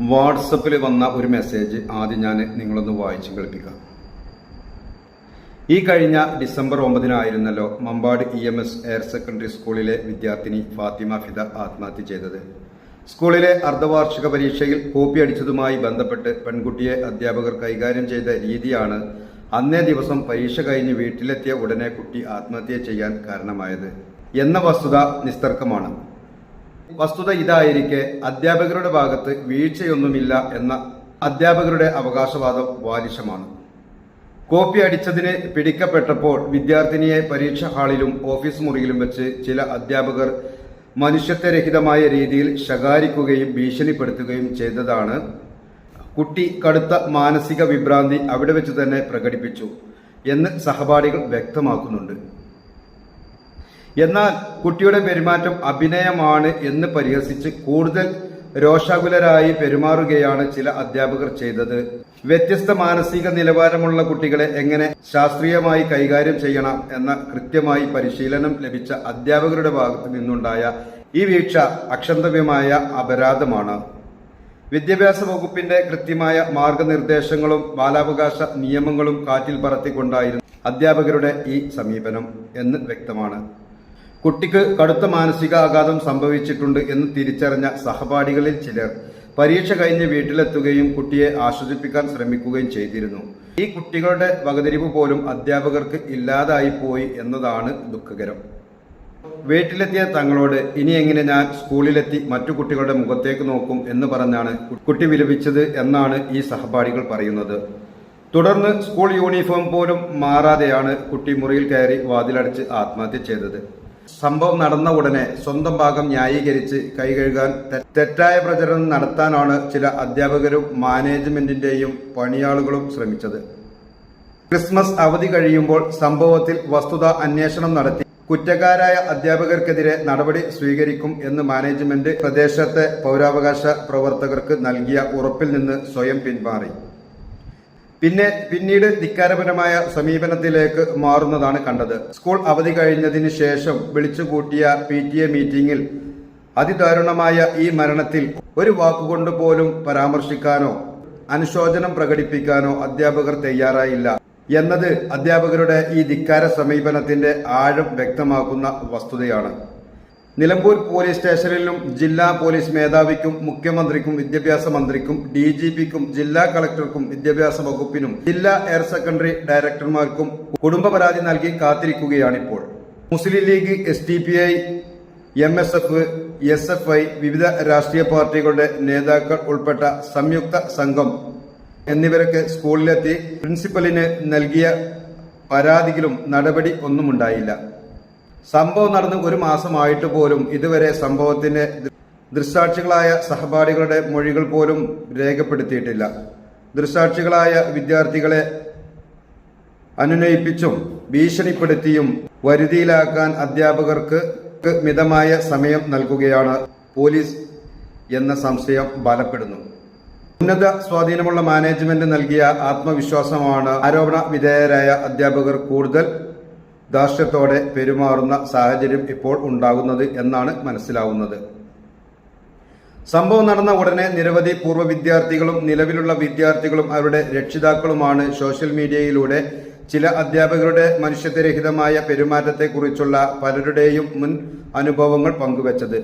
വാട്സപ്പിൽ വന്ന ഒരു മെസ്സേജ് ആദ്യം ഞാൻ നിങ്ങളൊന്ന് വായിച്ചു കേൾപ്പിക്കാം. ഈ കഴിഞ്ഞ December ഒമ്പതിനായിരുന്നല്ലോ Mambad E M S higher secondary സ്കൂളിലെ വിദ്യാർത്ഥിനി ഫാത്തിമ ഫിദ ആത്മഹത്യ ചെയ്തത്. സ്കൂളിലെ അർദ്ധവാർഷിക പരീക്ഷയിൽ കോപ്പി അടിച്ചതുമായി ബന്ധപ്പെട്ട് പെൺകുട്ടിയെ അധ്യാപകർ കൈകാര്യം ചെയ്ത രീതിയാണ് അന്നേ ദിവസം പരീക്ഷ കഴിഞ്ഞ് വീട്ടിലെത്തിയ ഉടനെ കുട്ടി ആത്മഹത്യ ചെയ്യാൻ കാരണമായത് എന്ന വസ്തുത നിസ്തർക്കമാണ്. വസ്തുത ഇതായിരിക്കെ അധ്യാപകരുടെ ഭാഗത്ത് വീഴ്ചയൊന്നുമില്ല എന്ന അധ്യാപകരുടെ അവകാശവാദം ബാലിശമാണ് കോപ്പി അടിച്ചതിന് പിടിക്കപ്പെട്ടപ്പോൾ വിദ്യാർത്ഥിനിയെ പരീക്ഷാ ഹാളിലും ഓഫീസ് മുറിയിലും വെച്ച് ചില അധ്യാപകർ മനുഷ്യത്വരഹിതമായ രീതിയിൽ ശകാരിക്കുകയും ഭീഷണിപ്പെടുത്തുകയും ചെയ്തതാണ്. കുട്ടി കടുത്ത മാനസിക വിഭ്രാന്തി അവിടെ വെച്ച് തന്നെ പ്രകടിപ്പിച്ചു എന്ന് സഹപാഠികൾ വ്യക്തമാക്കുന്നുണ്ട്. എന്നാൽ കുട്ടിയുടെ പെരുമാറ്റം അഭിനയമാണ് എന്ന് പരിഹസിച്ച് കൂടുതൽ രോഷാകുലരായി പെരുമാറുകയാണ് ചില അധ്യാപകർ ചെയ്തത്. വ്യത്യസ്ത മാനസിക നിലവാരമുള്ള കുട്ടികളെ എങ്ങനെ ശാസ്ത്രീയമായി കൈകാര്യം ചെയ്യണം എന്ന കൃത്യമായി പരിശീലനം ലഭിച്ച അധ്യാപകരുടെ ഭാഗത്തു നിന്നുണ്ടായ ഈ വീഴ്ച അക്ഷന്തവ്യമായ അപരാധമാണ്. വിദ്യാഭ്യാസ വകുപ്പിന്റെ കൃത്യമായ മാർഗനിർദ്ദേശങ്ങളും ബാലാവകാശ നിയമങ്ങളും കാറ്റിൽ പറത്തിക്കൊണ്ടായിരുന്നു അധ്യാപകരുടെ ഈ സമീപനം എന്ന് വ്യക്തമാണ്. കുട്ടിക്ക് കടുത്ത മാനസികാഘാതം സംഭവിച്ചിട്ടുണ്ട് എന്ന് തിരിച്ചറിഞ്ഞ സഹപാഠികളിൽ ചിലർ പരീക്ഷ കഴിഞ്ഞ് വീട്ടിലെത്തുകയും കുട്ടിയെ ആശ്വസിപ്പിക്കാൻ ശ്രമിക്കുകയും ചെയ്തിരുന്നു. ഈ കുട്ടികളുടെ വകതിരിവ് പോലും അധ്യാപകർക്ക് ഇല്ലാതായി പോയി എന്നതാണ് ദുഃഖകരം. വീട്ടിലെത്തിയ തങ്ങളോട് ഇനി എങ്ങനെ ഞാൻ സ്കൂളിലെത്തി മറ്റു കുട്ടികളുടെ മുഖത്തേക്ക് നോക്കും എന്ന് പറഞ്ഞാണ് കുട്ടി വിലപിച്ചത് എന്നാണ് ഈ സഹപാഠികൾ പറയുന്നത്. തുടർന്ന് സ്കൂൾ യൂണിഫോം പോലും മാറാതെയാണ് കുട്ടി മുറിയിൽ കയറി വാതിലടച്ച് ആത്മഹത്യ ചെയ്തത്. സംഭവം നടന്ന ഉടനെ സ്വന്തം ഭാഗം ന്യായീകരിച്ച് കൈകഴുകാൻ തെറ്റായ പ്രചരണം നടത്താനാണ് ചില അധ്യാപകരും മാനേജ്മെന്റിന്റെയും പണിയാളുകളും ശ്രമിച്ചത്. ക്രിസ്മസ് അവധി കഴിയുമ്പോൾ സംഭവത്തിൽ വസ്തുത അന്വേഷണം നടത്തി. കുറ്റക്കാരായ അധ്യാപകർക്കെതിരെ നടപടി സ്വീകരിക്കും എന്ന് മാനേജ്മെന്റ് പ്രദേശത്തെ പൗരാവകാശ പ്രവർത്തകർക്ക് നൽകിയ ഉറപ്പിൽ നിന്ന് സ്വയം പിന്മാറി. പിന്നെ പിന്നീട് ധിക്കാരപരമായ സമീപനത്തിലേക്ക് മാറുന്നതാണ് കണ്ടത്. സ്കൂൾ അവധി കഴിഞ്ഞതിന് ശേഷം വിളിച്ചുകൂട്ടിയ പി ടി എ മീറ്റിംഗിൽ അതിദാരുണമായ ഈ മരണത്തിൽ ഒരു വാക്കുകൊണ്ട് പോലും പരാമർശിക്കാനോ അനുശോചനം പ്രകടിപ്പിക്കാനോ അധ്യാപകർ തയ്യാറായില്ല എന്നത് അധ്യാപകരുടെ ഈ ധിക്കാര സമീപനത്തിന്റെ ആഴം വ്യക്തമാക്കുന്ന വസ്തുതയാണ്. നിലമ്പൂർ പോലീസ് സ്റ്റേഷനിലും ജില്ലാ പോലീസ് മേധാവിക്കും മുഖ്യമന്ത്രിക്കും വിദ്യാഭ്യാസ മന്ത്രിക്കും ഡി ജി പിക്കും ജില്ലാ കളക്ടർക്കും വിദ്യാഭ്യാസ വകുപ്പിനും ജില്ലാ എയർ സെക്കൻഡറി ഡയറക്ടർമാർക്കും കുടുംബ പരാതി നൽകി കാത്തിരിക്കുകയാണിപ്പോൾ. Muslim League S T P I M S F S F I വിവിധ രാഷ്ട്രീയ പാർട്ടികളുടെ നേതാക്കൾ ഉൾപ്പെട്ട സംയുക്ത സംഘം എന്നിവരൊക്കെ സ്കൂളിലെത്തി പ്രിൻസിപ്പലിന് നൽകിയ പരാതിയിലും നടപടി ഒന്നുമുണ്ടായില്ല. സംഭവം നടന്ന് ഒരു മാസമായിട്ട് പോലും ഇതുവരെ സംഭവത്തിന്റെ ദൃസാക്ഷികളായ സഹപാഠികളുടെ മൊഴികൾ പോലും രേഖപ്പെടുത്തിയിട്ടില്ല. ദൃസാക്ഷികളായ വിദ്യാർത്ഥികളെ അനുനയിപ്പിച്ചും ഭീഷണിപ്പെടുത്തിയും വരുതിയിലാക്കാൻ അധ്യാപകർക്ക് മിതമായ സമയം നൽകുകയാണ് പോലീസ് എന്ന സംശയം ബലപ്പെടുന്നു. ഉന്നത സ്വാധീനമുള്ള മാനേജ്മെന്റ് നൽകിയ ആത്മവിശ്വാസമാണ് ആരോപണ വിധേയരായ അധ്യാപകർ കൂടുതൽ ധാർഷ്ട്യത്തോടെ പെരുമാറുന്ന സാഹചര്യം ഇപ്പോൾ ഉണ്ടാകുന്നത് എന്നാണ് മനസ്സിലാവുന്നത്. സംഭവം നടന്ന ഉടനെ നിരവധി പൂർവ വിദ്യാർത്ഥികളും നിലവിലുള്ള വിദ്യാർത്ഥികളും അവരുടെ രക്ഷിതാക്കളുമാണ് സോഷ്യൽ മീഡിയയിലൂടെ ചില അധ്യാപകരുടെ മനുഷ്യത്വരഹിതമായ പെരുമാറ്റത്തെക്കുറിച്ചുള്ള പലരുടെയും മുൻ അനുഭവങ്ങൾ പങ്കുവച്ചത്.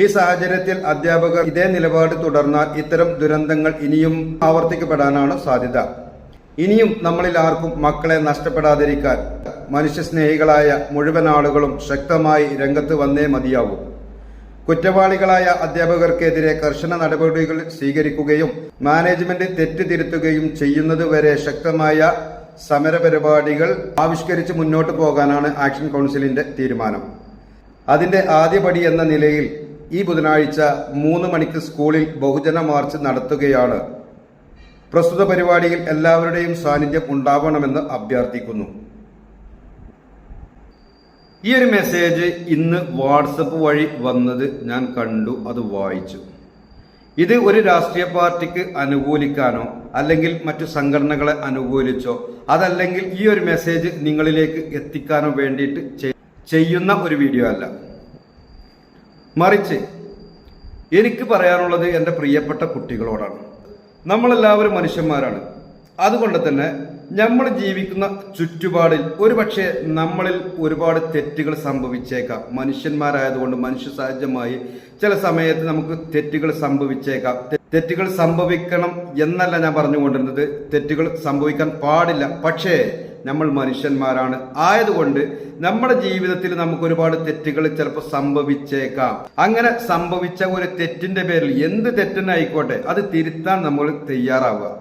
ഈ സാഹചര്യത്തിൽ അധ്യാപകർ ഇതേ നിലപാട് തുടർന്നാൽ ഇത്തരം ദുരന്തങ്ങൾ ഇനിയും ആവർത്തിക്കപ്പെടാനാണ് സാധ്യത. ഇനിയും നമ്മളിൽ ആർക്കും മക്കളെ നഷ്ടപ്പെടാതിരിക്കാൻ മനുഷ്യസ്നേഹികളായ മുഴുവൻ ആളുകളും ശക്തമായി രംഗത്ത് വന്നേ മതിയാവൂ. കുറ്റവാളികളായ അധ്യാപകർക്കെതിരെ കർശന നടപടികൾ സ്വീകരിക്കുകയും മാനേജ്മെന്റ് തെറ്റ് തിരുത്തുകയും ചെയ്യുന്നതുവരെ ശക്തമായ സമരപരിപാടികൾ ആവിഷ്കരിച്ച് മുന്നോട്ട് പോകാനാണ് ആക്ഷൻ കൗൺസിലിന്റെ തീരുമാനം. അതിന്റെ ആദ്യപടി എന്ന നിലയിൽ ഈ ബുധനാഴ്ച മൂന്ന് മണിക്ക് സ്കൂളിൽ ബഹുജന മാർച്ച് നടത്തുകയാണ് പ്രസ്തുത പരിപാടിയിൽ എല്ലാവരുടെയും സാന്നിധ്യം ഉണ്ടാവണമെന്ന് അഭ്യർത്ഥിക്കുന്നു. ഈ ഒരു മെസ്സേജ് ഇന്ന് വാട്സപ്പ് വഴി വന്നത് ഞാൻ കണ്ടു അത് വായിച്ചു. ഇത് ഒരു രാഷ്ട്രീയ പാർട്ടിക്ക് അനുകൂലിക്കാനോ അല്ലെങ്കിൽ മറ്റു സംഘടനകളെ അനുകൂലിച്ചോ അതല്ലെങ്കിൽ ഈ ഒരു മെസ്സേജ് നിങ്ങളിലേക്ക് എത്തിക്കാനോ വേണ്ടിയിട്ട് ചെയ്യുന്ന ഒരു വീഡിയോ അല്ല. മറിച്ച് എനിക്ക് പറയാനുള്ളത് എന്റെ പ്രിയപ്പെട്ട കുട്ടികളോടാണ്. നമ്മളെല്ലാവരും മനുഷ്യന്മാരാണ്. അതുകൊണ്ട് തന്നെ നമ്മൾ ജീവിക്കുന്ന ചുറ്റുപാടിൽ ഒരുപക്ഷെ നമ്മളിൽ ഒരുപാട് തെറ്റുകൾ സംഭവിച്ചേക്കാം. മനുഷ്യന്മാരായതുകൊണ്ട് മനുഷ്യ സഹജമായി ചില സമയത്ത് നമുക്ക് തെറ്റുകൾ സംഭവിച്ചേക്കാം. തെറ്റുകൾ സംഭവിക്കണം എന്നല്ല ഞാൻ പറഞ്ഞുകൊണ്ടിരുന്നത്. തെറ്റുകൾ സംഭവിക്കാൻ പാടില്ല. പക്ഷേ നമ്മൾ മനുഷ്യന്മാരാണ്. ആയതുകൊണ്ട് നമ്മുടെ ജീവിതത്തിൽ നമുക്ക് ഒരുപാട് തെറ്റുകൾ ചിലപ്പോൾ സംഭവിച്ചേക്കാം. അങ്ങനെ സംഭവിച്ച ഒരു തെറ്റിന്റെ പേരിൽ എന്ത് തെറ്റിനായിക്കോട്ടെ അത് തിരുത്താൻ നമ്മൾ തയ്യാറാവുക.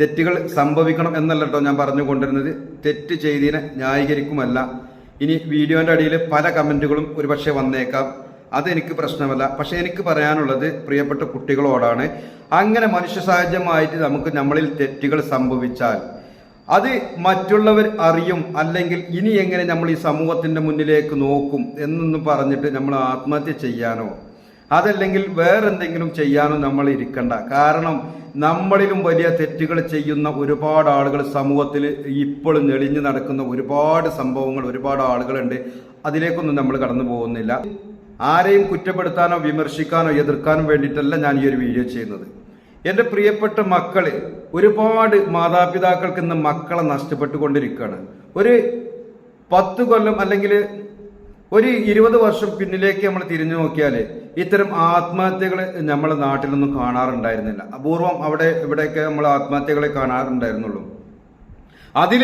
തെറ്റുകൾ സംഭവിക്കണം എന്നല്ല ഞാൻ പറഞ്ഞുകൊണ്ടിരുന്നത്. തെറ്റ് ചെയ്തതിനെ ന്യായീകരിക്കുമല്ല. ഇനി വീഡിയോന്റെ അടിയിൽ പല കമന്റുകളും ഒരുപക്ഷെ വന്നേക്കാം. അതെനിക്ക് പ്രശ്നമല്ല. പക്ഷെ എനിക്ക് പറയാനുള്ളത് പ്രിയപ്പെട്ട കുട്ടികളോടാണ്. അങ്ങനെ മനുഷ്യ സാഹചര്യമായിട്ട് നമുക്ക് നമ്മളിൽ തെറ്റുകൾ സംഭവിച്ചാൽ അത് മറ്റുള്ളവർ അറിയും അല്ലെങ്കിൽ ഇനി എങ്ങനെ നമ്മൾ ഈ സമൂഹത്തിന്റെ മുന്നിലേക്ക് നോക്കും എന്നൊന്നും പറഞ്ഞിട്ട് നമ്മൾ ആത്മഹത്യ ചെയ്യാനോ അതല്ലെങ്കിൽ വേറെന്തെങ്കിലും ചെയ്യാനോ നമ്മൾ ഇരിക്കണ്ട. കാരണം നമ്മളിലും വലിയ തെറ്റുകൾ ചെയ്യുന്ന ഒരുപാട് ആളുകൾ സമൂഹത്തിൽ ഇപ്പോഴും നെളിഞ്ഞു നടക്കുന്ന ഒരുപാട് സംഭവങ്ങൾ ഒരുപാട് ആളുകളുണ്ട്. അതിലേക്കൊന്നും നമ്മൾ കടന്നു പോകുന്നില്ല. ആരെയും കുറ്റപ്പെടുത്താനോ വിമർശിക്കാനോ എതിർക്കാനോ വേണ്ടിയിട്ടല്ല ഞാൻ ഈ ഒരു വീഡിയോ ചെയ്യുന്നത്. എന്റെ പ്രിയപ്പെട്ട മക്കളെ ഒരുപാട് മാതാപിതാക്കൾക്ക് ഇന്ന് മക്കളെ നഷ്ടപ്പെട്ടുകൊണ്ടിരിക്കുകയാണ്. ഒരു പത്ത് കൊല്ലം അല്ലെങ്കിൽ ഒരു ഇരുപത് വർഷം പിന്നിലേക്ക് നമ്മൾ തിരിഞ്ഞു നോക്കിയാൽ ഇത്തരം ആത്മഹത്യകൾ നമ്മളെ നാട്ടിലൊന്നും കാണാറുണ്ടായിരുന്നില്ല. അപൂർവം അവിടെ ഇവിടെയൊക്കെ നമ്മൾ ആത്മഹത്യകളെ കാണാറുണ്ടായിരുന്നുള്ളൂ. അതിൽ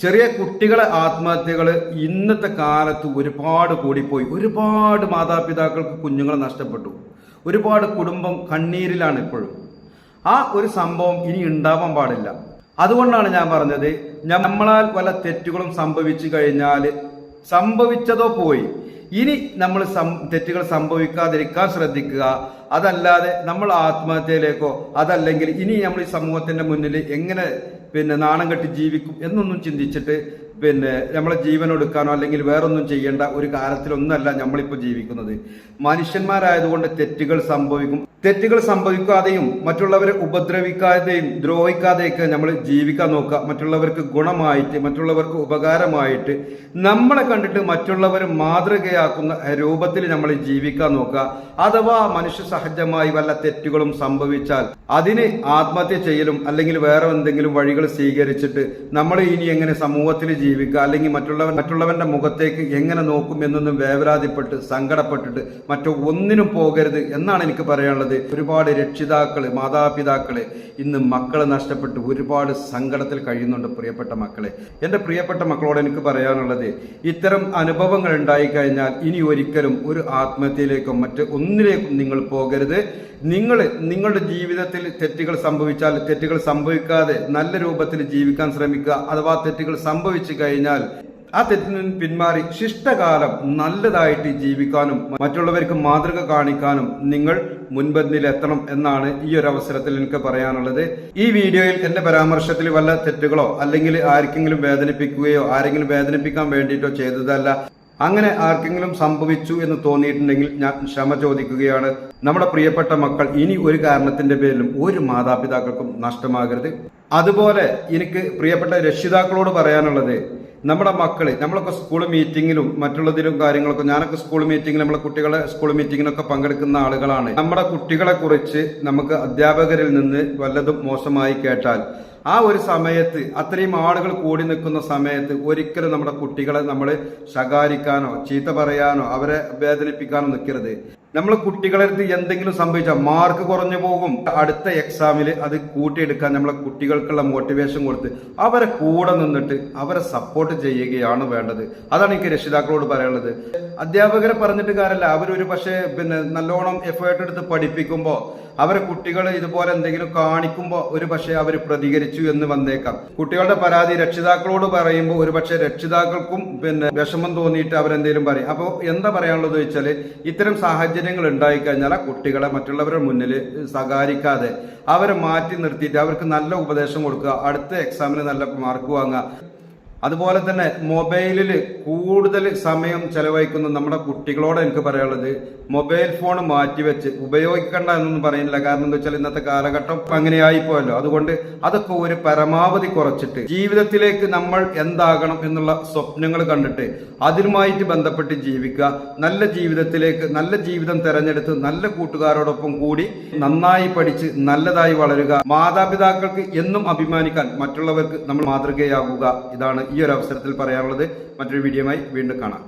ചെറിയ കുട്ടികളെ ആത്മഹത്യകൾ ഇന്നത്തെ കാലത്ത് ഒരുപാട് കൂടിപ്പോയി. ഒരുപാട് മാതാപിതാക്കൾക്ക് കുഞ്ഞുങ്ങളെ നഷ്ടപ്പെട്ടു. ഒരുപാട് കുടുംബം കണ്ണീരിലാണ് ഇപ്പോഴും. ആ ഒരു സംഭവം ഇനി ഉണ്ടാവാൻ പാടില്ല. അതുകൊണ്ടാണ് ഞാൻ പറഞ്ഞത് നമ്മളാൽ പല തെറ്റുകളും സംഭവിച്ചു കഴിഞ്ഞാൽ സംഭവിച്ചതോ പോയി. ഇനി നമ്മൾ തെറ്റുകൾ സംഭവിക്കാതിരിക്കാൻ ശ്രദ്ധിക്കുക. അതല്ലാതെ നമ്മൾ ആത്മഹത്യയിലേക്കോ അതല്ലെങ്കിൽ ഇനി നമ്മൾ ഈ സമൂഹത്തിന്റെ മുന്നിൽ എങ്ങനെ പിന്നെ നാണം കെട്ടി ജീവിക്കും എന്നൊന്നും ചിന്തിച്ചിട്ട് പിന്നെ നമ്മളെ ജീവൻ എടുക്കാനോ അല്ലെങ്കിൽ വേറൊന്നും ചെയ്യേണ്ട ഒരു കാലത്തിലൊന്നല്ല നമ്മളിപ്പോൾ ജീവിക്കുന്നത്. മനുഷ്യന്മാരായതുകൊണ്ട് തെറ്റുകൾ സംഭവിക്കും. തെറ്റുകൾ സംഭവിക്കാതെയും മറ്റുള്ളവരെ ഉപദ്രവിക്കാതെയും ദ്രോഹിക്കാതെയൊക്കെ നമ്മൾ ജീവിക്കാൻ നോക്കുക. മറ്റുള്ളവർക്ക് ഗുണമായിട്ട് മറ്റുള്ളവർക്ക് ഉപകാരമായിട്ട് നമ്മളെ കണ്ടിട്ട് മറ്റുള്ളവർ മാതൃകയാക്കുന്ന രൂപത്തിൽ നമ്മൾ ജീവിക്കാൻ നോക്കുക. അഥവാ മനുഷ്യ സഹജമായി വല്ല തെറ്റുകളും സംഭവിച്ചാൽ അതിന് ആത്മഹത്യ ചെയ്യലും അല്ലെങ്കിൽ വേറെ എന്തെങ്കിലും വഴികൾ സ്വീകരിച്ചിട്ട് നമ്മൾ ഇനി എങ്ങനെ സമൂഹത്തിൽ ജീവിക്കുക അല്ലെങ്കിൽ മറ്റുള്ളവൻ മറ്റുള്ളവന്റെ മുഖത്തേക്ക് എങ്ങനെ നോക്കും എന്നൊന്നും വേവലാതിപ്പെട്ട് സങ്കടപ്പെട്ടിട്ട് മറ്റോ ഒന്നിനും പോകരുത് എന്നാണ് എനിക്ക് പറയാനുള്ളത്. ഒരുപാട് രക്ഷിതാക്കൾ മാതാപിതാക്കൾ ഇന്ന് മക്കളെ നഷ്ടപ്പെട്ട് ഒരുപാട് സങ്കടത്തിൽ കഴിയുന്നുണ്ട് പ്രിയപ്പെട്ട മക്കളെ. എന്റെ പ്രിയപ്പെട്ട മക്കളോട് എനിക്ക് പറയാനുള്ളത് ഇത്തരം അനുഭവങ്ങൾ ഉണ്ടായിക്കഴിഞ്ഞാൽ ഇനി ഒരിക്കലും ഒരു ആത്മഹത്യയിലേക്കോ മറ്റ് ഒന്നിലേക്കും നിങ്ങൾ പോകരുത്. നിങ്ങൾ നിങ്ങളുടെ ജീവിതത്തിൽ തെറ്റുകൾ സംഭവിച്ചാൽ തെറ്റുകൾ സംഭവിക്കാതെ നല്ല രൂപത്തിൽ ജീവിക്കാൻ ശ്രമിക്കുക അഥവാ തെറ്റുകൾ സംഭവിച്ചു കഴിഞ്ഞാൽ ആ തെറ്റിൽ നിന്ന് പിന്മാറി ശിഷ്ടകാലം നല്ലതായിട്ട് ജീവിക്കാനും മറ്റുള്ളവർക്ക് മാതൃക കാണിക്കാനും നിങ്ങൾ മുൻപന്തിയിൽ എത്തണം എന്നാണ് ഈ ഒരു അവസരത്തിൽ എനിക്ക് പറയാനുള്ളത്. ഈ വീഡിയോയിൽ എന്റെ പരാമർശത്തിൽ വല്ല തെറ്റുകളോ അല്ലെങ്കിൽ ആർക്കെങ്കിലും വേദനിപ്പിക്കുകയോ ആരെങ്കിലും വേദനിപ്പിക്കാൻ വേണ്ടിയിട്ടോ ചെയ്തതല്ല. അങ്ങനെ ആർക്കെങ്കിലും സംഭവിച്ചു എന്ന് തോന്നിയിട്ടുണ്ടെങ്കിൽ ഞാൻ ക്ഷമ ചോദിക്കുകയാണ്. നമ്മുടെ പ്രിയപ്പെട്ട മക്കൾ ഇനി ഒരു കാരണത്തിന്റെ പേരിലും ഒരു മാതാപിതാക്കൾക്കും നഷ്ടമാകരുത്. അതുപോലെ എനിക്ക് പ്രിയപ്പെട്ട രക്ഷിതാക്കളോട് പറയാനുള്ളത് നമ്മുടെ മക്കളെ നമ്മളൊക്കെ സ്കൂൾ മീറ്റിങ്ങിലും മറ്റുള്ളതിലും കാര്യങ്ങളൊക്കെ ഞാനൊക്കെ സ്കൂൾ മീറ്റിംഗിൽ നമ്മളെ കുട്ടികളെ സ്കൂൾ മീറ്റിങ്ങിനൊക്കെ പങ്കെടുക്കുന്ന ആളുകളാണ്. നമ്മുടെ കുട്ടികളെ കുറിച്ച് നമുക്ക് അധ്യാപകരിൽ നിന്ന് വല്ലതും മോശമായി കേട്ടാൽ ആ ഒരു സമയത്ത് അത്രയും ആളുകൾ കൂടി നിൽക്കുന്ന സമയത്ത് ഒരിക്കലും നമ്മുടെ കുട്ടികളെ നമ്മൾ ശകാരിക്കാനോ ചീത്ത പറയാനോ അവരെ വേദനിപ്പിക്കാനോ നിൽക്കരുത്. നമ്മൾ കുട്ടികളെ അടുത്ത് എന്തെങ്കിലും സംഭവിച്ചാൽ മാർക്ക് കുറഞ്ഞു പോകും. അടുത്ത എക്സാമിൽ അത് കൂട്ടിയെടുക്കാൻ നമ്മളെ കുട്ടികൾക്കുള്ള മോട്ടിവേഷൻ കൊടുത്ത് അവരെ കൂടെ നിന്നിട്ട് അവരെ സപ്പോർട്ട് ചെയ്യുകയാണ് വേണ്ടത്. അതാണ് എനിക്ക് രക്ഷിതാക്കളോട് പറയാനുള്ളത്. അധ്യാപകരെ പറഞ്ഞിട്ട് കാര്യമല്ല. അവരൊരു പക്ഷേ പിന്നെ നല്ലോണം എഫേർട്ട് എടുത്ത് പഠിപ്പിക്കുമ്പോൾ അവരെ കുട്ടികൾ ഇതുപോലെ എന്തെങ്കിലും കാണിക്കുമ്പോൾ ഒരു പക്ഷേ അവർ പ്രതികരിച്ചു എന്ന് വന്നേക്കാം. കുട്ടികളുടെ പരാതി രക്ഷിതാക്കളോട് പറയുമ്പോൾ ഒരു പക്ഷേ രക്ഷിതാക്കൾക്കും പിന്നെ വിഷമം തോന്നിയിട്ട് അവരെന്തെങ്കിലും പറയും. അപ്പോൾ എന്താ പറയാനുള്ളത് വെച്ചാൽ ഇത്തരം സാഹചര്യങ്ങൾ ഉണ്ടായിക്കഴിഞ്ഞാൽ ആ കുട്ടികളെ മറ്റുള്ളവരുടെ മുന്നിൽ സകാരിക്കാതെ അവരെ മാറ്റി നിർത്തിയിട്ട് അവർക്ക് നല്ല ഉപദേശം കൊടുക്കുക അടുത്ത എക്സാമിന് നല്ല മാർക്ക് വാങ്ങുക. അതുപോലെ തന്നെ മൊബൈലിൽ കൂടുതൽ സമയം ചെലവഴിക്കുന്ന നമ്മുടെ കുട്ടികളോട് എനിക്ക് പറയാനുള്ളത് മൊബൈൽ ഫോൺ മാറ്റിവെച്ച് ഉപയോഗിക്കേണ്ട എന്നൊന്നും പറയുന്നില്ല. കാരണം എന്താ വെച്ചാൽ ഇന്നത്തെ കാലഘട്ടം അങ്ങനെയായി പോയല്ലോ അതുകൊണ്ട് അതൊക്കെ ഒരു പരമാവധി കുറച്ചിട്ട് ജീവിതത്തിലേക്ക് നമ്മൾ എന്താകണം എന്നുള്ള സ്വപ്നങ്ങൾ കണ്ടിട്ട് അതിനുമായിട്ട് ബന്ധപ്പെട്ട് ജീവിക്കുക. നല്ല ജീവിതത്തിലേക്ക് നല്ല ജീവിതം തെരഞ്ഞെടുത്ത് നല്ല കൂട്ടുകാരോടൊപ്പം കൂടി നന്നായി പഠിച്ച് നല്ലതായി വളരുക. മാതാപിതാക്കൾക്ക് എന്നും അഭിമാനിക്കാൻ മറ്റുള്ളവർക്ക് നമ്മൾ മാതൃകയാകുക. ഇതാണ് ഈ ഒരു അവസരത്തിൽ പറയാനുള്ളത് മറ്റൊരു വീഡിയോയുമായി വീണ്ടും കാണാം.